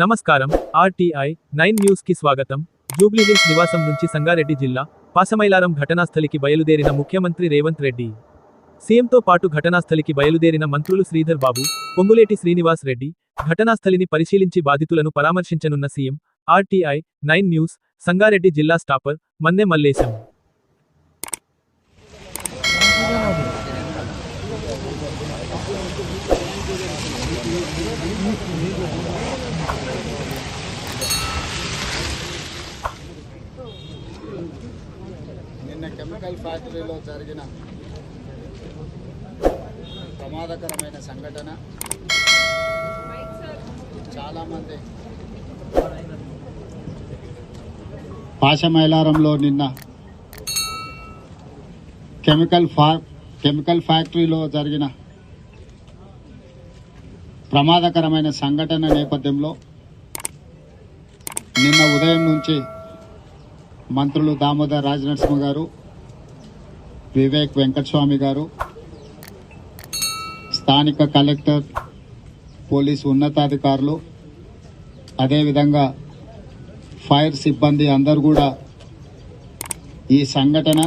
నమస్కారం RTI nine న్యూస్కి స్వాగతం జూబ్లీహిల్స్ నివాసం నుంచి సంగారెడ్డి జిల్లా పాసమైలారం ఘటనాస్థలికి బయలుదేరిన ముఖ్యమంత్రి రేవంత్ రెడ్డి. సీఎంతో పాటు ఘటనాస్థలికి బయలుదేరిన మంత్రులు శ్రీధర్ బాబు పొంగులేటి శ్రీనివాస్ రెడ్డి ఘటనాస్థలిని పరిశీలించి బాధితులను పరామర్శించనున్న CM RTI nine news Sangareddy జిల్లా స్టాపర్ మన్నె మల్లేశం. కెమికల్ ఫ్యాక్టరీలో జరిగిన ప్రమాదకరమైన సంఘటన. చాలామంది పాశమైలారంలో నిన్న కెమికల్ ఫా కెమికల్ ఫ్యాక్టరీలో జరిగిన ప్రమాదకరమైన సంఘటన నేపథ్యంలో నిన్న ఉదయం నుంచి మంత్రులు దామోదర్ రాజనరసింహ గారు వివేక్ వెంకటస్వామి గారు స్థానిక కలెక్టర్ పోలీసు ఉన్నతాధికారులు అదేవిధంగా ఫైర్ సిబ్బంది అందరూ కూడా ఈ సంఘటన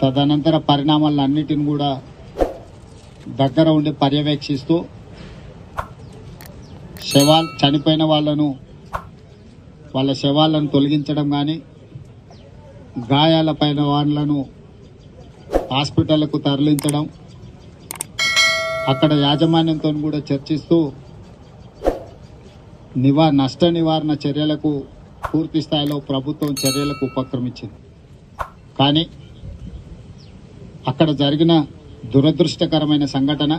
తదనంతర పరిణామాలన్నిటిని కూడా దగ్గర ఉండి పర్యవేక్షిస్తూ శవాల్ చనిపోయిన వాళ్ళను వాళ్ళ శవాలను తొలగించడం కానీ గాయాలపైన వాళ్ళను హాస్పిటళ్ళకు తరలించడం అక్కడ యాజమాన్యంతో కూడా చర్చిస్తూ నివా నష్ట నివారణ చర్యలకు పూర్తి స్థాయిలో ప్రభుత్వం చర్యలకు ఉపక్రమించింది. కానీ అక్కడ జరిగిన దురదృష్టకరమైన సంఘటన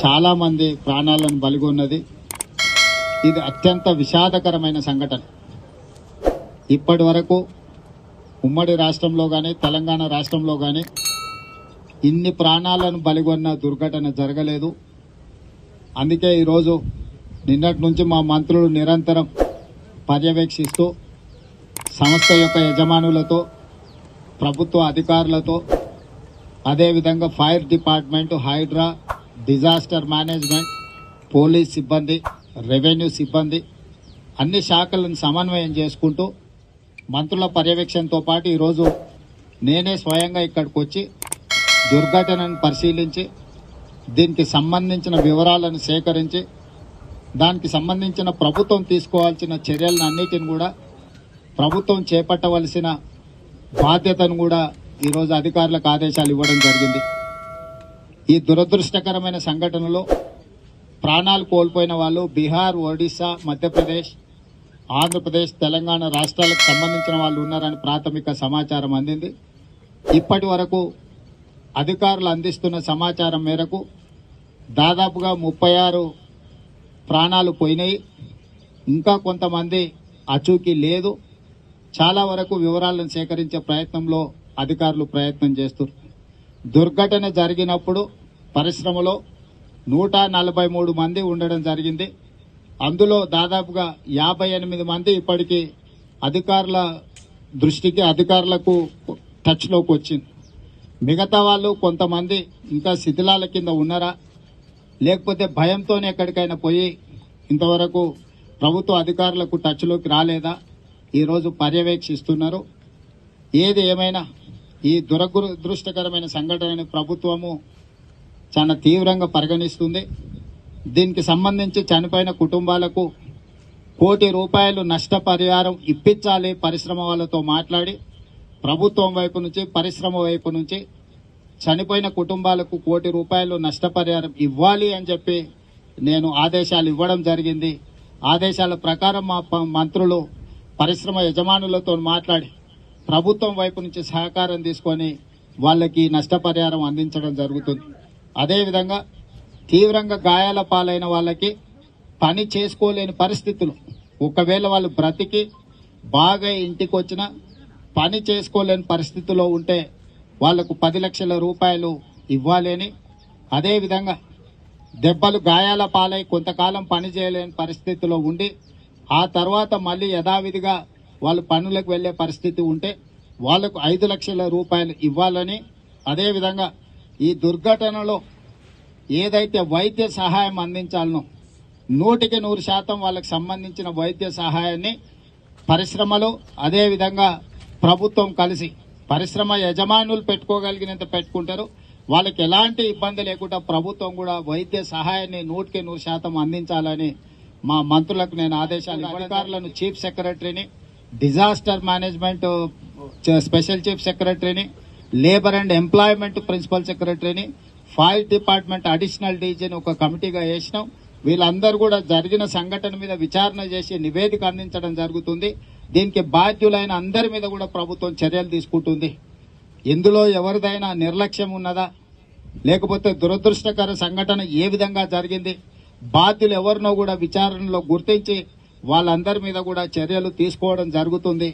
చాలామంది ప్రాణాలను బలిగొన్నది. ఇది అత్యంత విషాదకరమైన సంఘటన. ఇప్పటి వరకు ఉమ్మడి రాష్ట్రంలో కానీ తెలంగాణ రాష్ట్రంలో కానీ ఇన్ని ప్రాణాలను బలిగొన్న దుర్ఘటన జరగలేదు. అందుకే ఈరోజు నిన్నటి నుంచి మా మంత్రులు నిరంతరం పర్యవేక్షిస్తూ సంస్థ యొక్క యజమానులతో ప్రభుత్వ అధికారులతో అదేవిధంగా fire department HYDRAA disaster management police సిబ్బంది రెవెన్యూ సిబ్బంది అన్ని శాఖలను సమన్వయం చేసుకుంటూ మంత్రుల పర్యవేక్షణతో పాటు ఈరోజు నేనే స్వయంగా ఇక్కడికి వచ్చి దుర్ఘటనను పరిశీలించి దీనికి సంబంధించిన వివరాలను సేకరించి దానికి సంబంధించిన ప్రభుత్వం తీసుకోవాల్సిన చర్యలను అన్నిటిని కూడా ప్రభుత్వం చేపట్టవలసిన బాధ్యతను కూడా ఈరోజు అధికారులకు ఆదేశాలు ఇవ్వడం జరిగింది. ఈ దురదృష్టకరమైన సంఘటనలో ప్రాణాలు కోల్పోయిన వాళ్ళు బీహార్ ఒడిశా మధ్యప్రదేశ్ ఆంధ్రప్రదేశ్ తెలంగాణ రాష్ట్రాలకు సంబంధించిన వాళ్ళు ఉన్నారని ప్రాథమిక సమాచారం అందింది. ఇప్పటి వరకు అధికారులు అందిస్తున్న సమాచారం మేరకు దాదాపుగా ముప్పై ఆరు ప్రాణాలు పోయినాయి. ఇంకా కొంతమంది అచూకీ లేదు. చాలా వరకు వివరాలను సేకరించే ప్రయత్నంలో అధికారులు ప్రయత్నం చేస్తున్నారు. దుర్ఘటన జరిగినప్పుడు పరిశ్రమలో నూట నలభై మూడు మంది ఉండడం జరిగింది. అందులో దాదాపుగా యాభై ఎనిమిది మంది ఇప్పటికీ అధికారుల దృష్టికి అధికారులకు టచ్లోకి వచ్చింది. మిగతా వాళ్ళు కొంతమంది ఇంకా శిథిలాల కింద ఉన్నారా? లేకపోతే భయంతోనే ఎక్కడికైనా పోయి ఇంతవరకు ప్రభుత్వ అధికారులకు టచ్లోకి రాలేదా? ఈరోజు పర్యవేక్షిస్తున్నారు. ఏది ఏమైనా ఈ దురదృష్టకరమైన సంఘటనని ప్రభుత్వము చాలా తీవ్రంగా పరిగణిస్తుంది. దీనికి సంబంధించి చనిపోయిన కుటుంబాలకు కోటి రూపాయలు నష్టపరిహారం ఇప్పించాలి పరిశ్రమ వాళ్ళతో మాట్లాడి ప్రభుత్వం వైపు నుంచి పరిశ్రమ వైపు నుంచి చనిపోయిన కుటుంబాలకు కోటి రూపాయలు నష్టపరిహారం ఇవ్వాలి అని చెప్పి నేను ఆదేశాలు ఇవ్వడం జరిగింది. ఆదేశాల ప్రకారం మా మంత్రులు పరిశ్రమ యజమానులతో మాట్లాడి ప్రభుత్వం వైపు నుంచి సహకారం తీసుకొని వాళ్ళకి నష్టపరిహారం అందించడం జరుగుతుంది. అదేవిధంగా తీవ్రంగా గాయాల పాలైన వాళ్ళకి పని చేసుకోలేని పరిస్థితులు. ఒకవేళ వాళ్ళు బ్రతికి బాగా ఇంటికి వచ్చిన పని చేసుకోలేని పరిస్థితిలో ఉంటే వాళ్ళకు పది లక్షల రూపాయలు ఇవ్వాలని. అదేవిధంగా దెబ్బలు గాయాల పాలై కొంతకాలం పని చేయలేని పరిస్థితిలో ఉండి ఆ తర్వాత మళ్ళీ యథావిధిగా వాళ్ళు పనులకు వెళ్ళే పరిస్థితి ఉంటే వాళ్ళకు ఐదు లక్షల రూపాయలు ఇవ్వాలని. అదేవిధంగా ఈ దుర్ఘటనలో ఏదైతే వైద్య సహాయం అందించాలనో నూటికి నూరు శాతం వాళ్ళకి సంబంధించిన వైద్య సహాయాన్ని పరిశ్రమలు అదేవిధంగా ప్రభుత్వం కలిసి పరిశ్రమ యజమానులు పెట్టుకోగలిగినంత పెట్టుకుంటారు. వాళ్ళకి ఎలాంటి ఇబ్బంది లేకుండా ప్రభుత్వం కూడా వైద్య సహాయాన్ని నూటికి నూరు శాతం అందించాలని మా మంత్రులకు నేను ఆదేశాలు అధికారులను చీఫ్ సెక్రటరీని డిజాస్టర్ మేనేజ్మెంట్ స్పెషల్ చీఫ్ సెక్రటరీని లేబర్ అండ్ ఎంప్లాయ్మెంట్ ప్రిన్సిపల్ సెక్రటరీని ఫైర్ డిపార్ట్మెంట్ అడిషనల్ డీజీని ఒక కమిటీగా వేసినాం. వీళ్ళందరూ కూడా జరిగిన సంఘటన మీద విచారణ చేసి నివేదిక అందించడం జరుగుతుంది. దీనికి బాధ్యులైన అందరి మీద కూడా ప్రభుత్వం చర్యలు తీసుకుంటుంది. ఇందులో ఎవరిదైనా నిర్లక్ష్యం ఉన్నదా? లేకపోతే దురదృష్టకర సంఘటన ఏ విధంగా జరిగింది? బాధ్యులు ఎవరినో కూడా విచారణలో గుర్తించి వాళ్ళందరి మీద కూడా చర్యలు తీసుకోవడం జరుగుతుంది.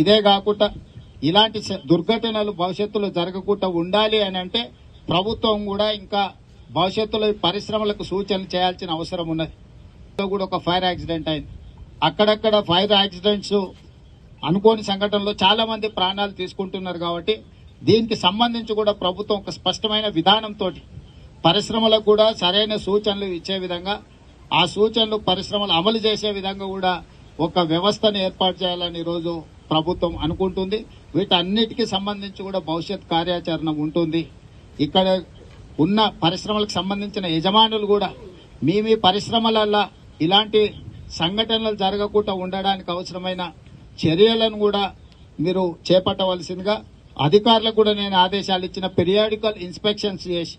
ఇదే కాకుండా ఇలాంటి దుర్ఘటనలు భవిష్యత్తులో జరగకుండా ఉండాలి అని అంటే ప్రభుత్వం కూడా ఇంకా భవిష్యత్తులో పరిశ్రమలకు సూచనలు చేయాల్సిన అవసరం ఉన్నది. కూడా ఒక ఫైర్ యాక్సిడెంట్ అయింది. అక్కడక్కడ ఫైర్ యాక్సిడెంట్స్ అనుకోని సంఘటనలో చాలా మంది ప్రాణాలు తీసుకుంటున్నారు కాబట్టి దీనికి సంబంధించి కూడా ప్రభుత్వం ఒక స్పష్టమైన విధానంతో పరిశ్రమలకు కూడా సరైన సూచనలు ఇచ్చే విధంగా ఆ సూచనలు పరిశ్రమలు అమలు చేసే విధంగా కూడా ఒక వ్యవస్థను ఏర్పాటు చేయాలని ఈరోజు ప్రభుత్వం అనుకుంటుంది. వీటన్నిటికీ సంబంధించి కూడా భవిష్యత్ కార్యాచరణ ఉంటుంది. ఇక్కడ ఉన్న పరిశ్రమలకు సంబంధించిన యజమానులు కూడా మీ మీ పరిశ్రమలల్లో ఇలాంటి సంఘటనలు జరగకుండా ఉండడానికి అవసరమైన చర్యలను కూడా మీరు చేపట్టవలసిందిగా అధికారులకు కూడా నేను ఆదేశాలు ఇచ్చిన పెరియాడికల్ ఇన్స్పెక్షన్స్ చేసి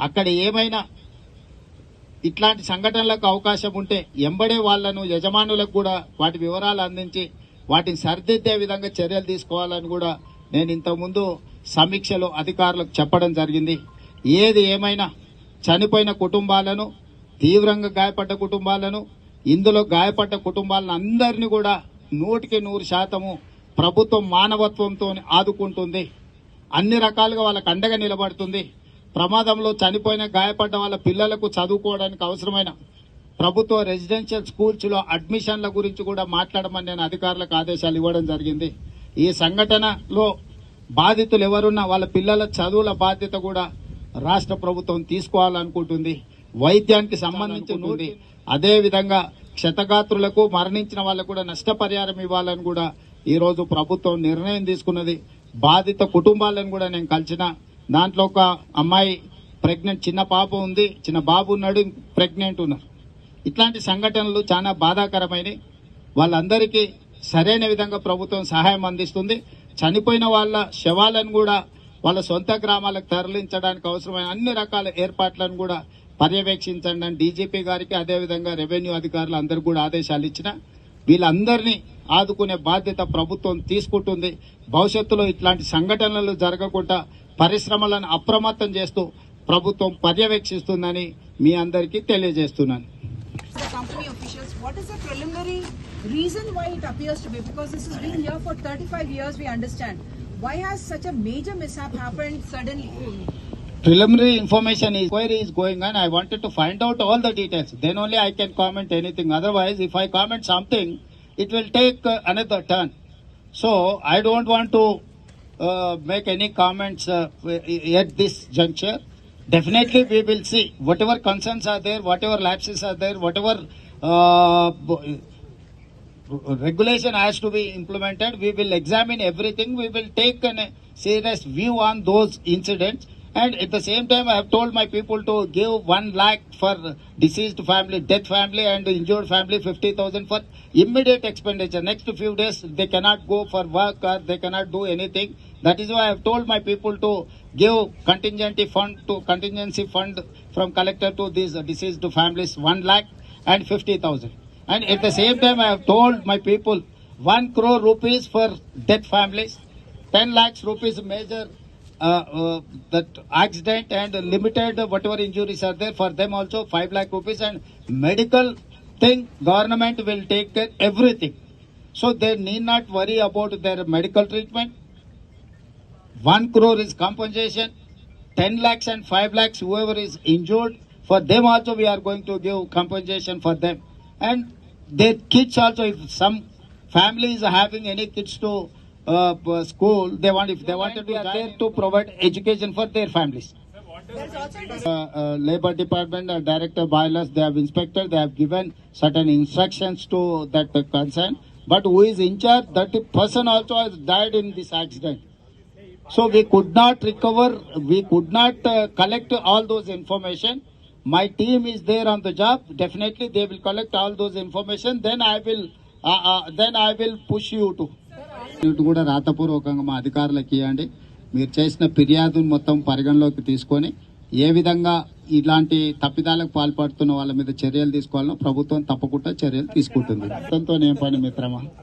అక్కడ ఏమైనా ఇట్లాంటి సంఘటనలకు అవకాశం ఉంటే ఎంబడే వాళ్ళను యజమానులకు కూడా వాటి వివరాలు అందించి వాటిని సరిదిద్దే విధంగా చర్యలు తీసుకోవాలని కూడా నేను ఇంతకుముందు సమీక్షలో అధికారులకు చెప్పడం జరిగింది. ఏది ఏమైనా చనిపోయిన కుటుంబాలను తీవ్రంగా గాయపడ్డ కుటుంబాలను ఇందులో గాయపడ్డ కుటుంబాలను అందరినీ కూడా నూటికి నూరు శాతము ప్రభుత్వం మానవత్వంతో ఆదుకుంటుంది. అన్ని రకాలుగా వాళ్ళకు అండగా నిలబడుతుంది. ప్రమాదంలో చనిపోయిన గాయపడ్డ వాళ్ళ పిల్లలకు చదువుకోవడానికి అవసరమైన ప్రభుత్వ రెసిడెన్షియల్ స్కూల్స్లో అడ్మిషన్ల గురించి కూడా మాట్లాడమని నేను అధికారులకు ఆదేశాలు ఇవ్వడం జరిగింది. ఈ సంఘటనలో బాధితులు ఎవరున్నా వాళ్ళ పిల్లల చదువుల బాధ్యత కూడా రాష్ట్ర ప్రభుత్వం తీసుకోవాలనుకుంటుంది. వైద్యానికి సంబంధించి అదేవిధంగా క్షతగాత్రులకు మరణించిన వాళ్ళకు కూడా నష్టపరిహారం ఇవ్వాలని కూడా ఈరోజు ప్రభుత్వం నిర్ణయం తీసుకున్నది. బాధిత కుటుంబాలను కూడా నేను కలిసిన దాంట్లో ఒక అమ్మాయి ప్రెగ్నెంట్ చిన్న పాప ఉంది. చిన్న బాబు ఉన్నాడు ప్రెగ్నెంట్ ఉన్నారు. ఇట్లాంటి సంఘటనలు చాలా బాధాకరమైనవి వాళ్ళందరికీ సరైన విధంగా ప్రభుత్వం సహాయం అందిస్తుంది. చనిపోయిన వాళ్ళ శవాలను కూడా వాళ్ళ సొంత గ్రామాలకు తరలించడానికి అవసరమైన అన్ని రకాల ఏర్పాట్లను కూడా పర్యవేక్షించండి అని డీజీపీ గారికి అదేవిధంగా రెవెన్యూ అధికారులు అందరికీ కూడా ఆదేశాలు ఇచ్చిన వీళ్ళందరినీ ఆదుకునే బాధ్యత ప్రభుత్వం తీసుకుంటుంది. భవిష్యత్తులో ఇట్లాంటి సంఘటనలు జరగకుండా పరిశ్రమలను అప్రమత్తం చేస్తూ ప్రభుత్వం పర్యవేక్షిస్తుందని మీ అందరికీ తెలియజేస్తున్నాను. What is the preliminary reason why it appears to be? Because this has been here for 35 years, we understand. Why has such a major mishap happened suddenly? preliminary information is query is going on. I wanted to find out all the details. Then only I can comment anything. Otherwise, if I comment something, it will take uh, another turn. So I don't want to uh, make any comments uh, at this juncture. Definitely, we will see whatever concerns are there, whatever lapses are there, whatever Uh, regulation has to be implemented. We will examine everything. We will take a serious view on those incidents. And at the same time, I have told my people to give one lakh for deceased family, death family, and injured family, fifty thousand for immediate expenditure. Next few days, they cannot go for work or they cannot do anything. That is why I have told my people to give contingency fund to contingency fund from collector to these deceased families one lakh and fifty thousand. And at the same time, I have told my people one crore rupees for death families, ten lakhs rupees major uh, uh, that accident and limited whatever injuries are there for them also five lakh rupees and medical thing government will take care everything. So they need not worry about their medical treatment. One crore is compensation. 10 lakhs and 5 lakhs, whoever is injured, for them also we are going to give compensation for them. And their kids also, if some family is having any kids to uh, school, they want, if they wanted to, we are there to provide education for their families. uh, uh, labor department uh, director boilers they have inspected they have given certain instructions to that uh, concern but who is in charge that person also has died in this accident so we could not recover we could not uh, collect all those information my team is there on the job. Definitely they will collect all those information. Then i will uh, uh, then i will push you to. ఇటు కూడా రాతపూర్వకంగా మా అధికారులకు ఇవ్వండి. మీరు చేసిన ఫిర్యాదును మొత్తం పరిగణలోకి తీసుకొని ఏ విధంగా ఇలాంటి తప్పిదాలకు పాల్పడుతున్న వాళ్ళ మీద చర్యలు తీసుకోవాలో ప్రభుత్వం తప్పకుండా చర్యలు తీసుకుంటుంది. మొత్తంతో ఏం పని మిత్రమా?